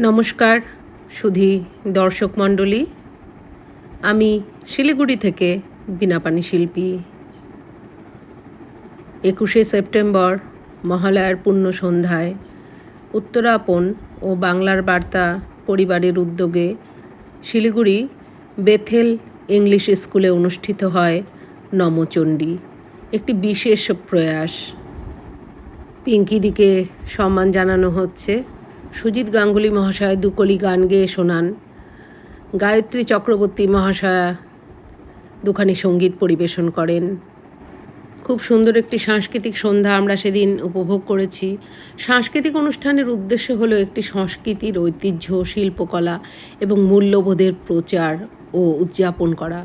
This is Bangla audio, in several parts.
নমস্কার, সুধী দর্শক মণ্ডলী। আমি শিলিগুড়ি থেকে বিনাপানি শিল্পী। একুশে সেপ্টেম্বর, মহালয়ার পূর্ণ সন্ধ্যায় উত্তরাপন ও বাংলার বার্তা পরিবারের উদ্যোগে শিলিগুড়ি বেথেল ইংলিশ স্কুলে অনুষ্ঠিত হয় নমচণ্ডী, একটি বিশেষ প্রয়াস। পিঙ্কিদিকে সম্মান জানানো হচ্ছে। সুজিত গাঙ্গুলি মহাশয় দুকলি গান গেয়ে শোনান। গায়ত্রী চক্রবর্তী মহাশয়া দুখানি সংগীত পরিবেশন করেন। খুব সুন্দর একটি সাংস্কৃতিক সন্ধ্যা আমরা সেদিন উপভোগ করেছি। সাংস্কৃতিক অনুষ্ঠানের উদ্দেশ্য হলো একটি সংস্কৃতির ঐতিহ্য, শিল্পকলা এবং মূল্যবোধের প্রচার ও উদযাপন করা,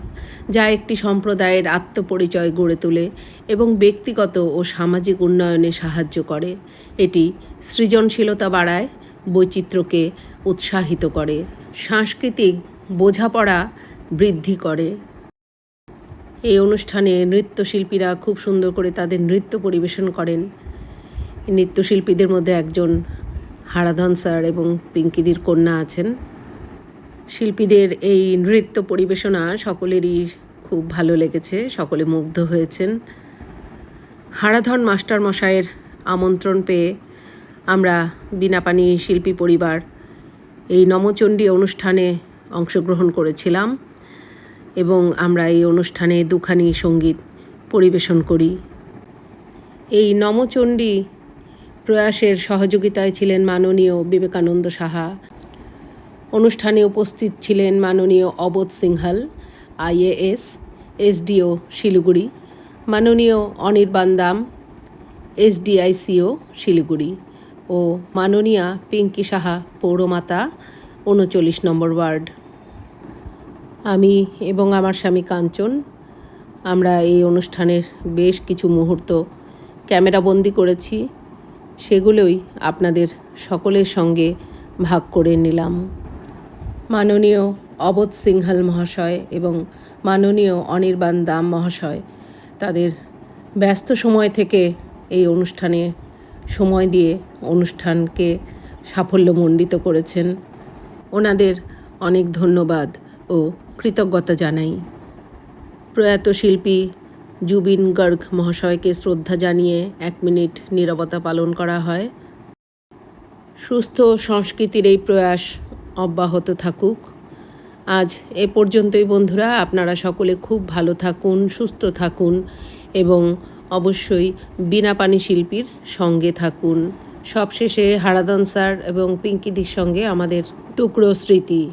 যা একটি সম্প্রদায়ের আত্মপরিচয় গড়ে তোলে এবং ব্যক্তিগত ও সামাজিক উন্নয়নে সাহায্য করে। এটি সৃজনশীলতা বাড়ায় বৈচিত্র্যকে উৎসাহিত করে, সাংস্কৃতিক বোঝাপড়া বৃদ্ধি করে। এই অনুষ্ঠানে নৃত্যশিল্পীরা খুব সুন্দর করে তাদের নৃত্য পরিবেশন করেন। নৃত্যশিল্পীদের মধ্যে একজন হারাধন স্যার এবং পিঙ্কিদির কন্যা আছেন। শিল্পীদের এই নৃত্য পরিবেশনা সকলেরই খুব ভালো লেগেছে, সকলে মুগ্ধ হয়েছেন। হারাধন মাস্টার মশাইয়ের আমন্ত্রণ পেয়ে আমরা বিনাপানি শিল্পী পরিবার এই নমচণ্ডী অনুষ্ঠানে অংশগ্রহণ করেছিলাম এবং আমরা এই অনুষ্ঠানে দুখানি সংগীত পরিবেশন করি। এই নমচণ্ডী প্রয়াসের সহযোগিতায় ছিলেন মাননীয় বিবেকানন্দ সাহা। অনুষ্ঠানে উপস্থিত ছিলেন মাননীয় অবোধ সিংহাল, আইএএস, এসডিও শিলিগুড়ি, মাননীয় অনির্বাণ দাম, এসডিআইসিও শিলিগুড়ি। ও মাননীয়া পিঙ্কি সাহা পৌরমাতা, উনচল্লিশ নম্বর ওয়ার্ড। আমি এবং আমার স্বামী কাঞ্চন, আমরা এই অনুষ্ঠানের বেশ কিছু মুহূর্ত ক্যামেরাবন্দি করেছি, সেগুলোই আপনাদের সকলের সঙ্গে ভাগ করে নিলাম। মাননীয় অবোধ সিংহাল মহাশয় এবং মাননীয় অনির্বাণ দাম মহাশয়, তাদের ব্যস্ত সময় থেকে এই অনুষ্ঠানে সময় দিয়ে অনুষ্ঠানকে সাফল্যমণ্ডিত করেছেন। ওনাদের অনেক ধন্যবাদ ও কৃতজ্ঞতা জানাই। প্রয়াত শিল্পী জুবিন গর্গ মহাশয়কে শ্রদ্ধা জানিয়ে এক মিনিট নীরবতা পালন করা হয়। সুস্থ সংস্কৃতির এই প্রয়াস অব্যাহত থাকুক। আজ এ পর্যন্তই বন্ধুরা, আপনারা সকলে খুব ভালো থাকুন, সুস্থ থাকুন এবং অবশ্যই বিনা পানি শিল্পীর সঙ্গে থাকুন। সবশেষে হারাদন স্যার এবং পিঙ্কিদির সঙ্গে আমাদের টুকরো স্মৃতি।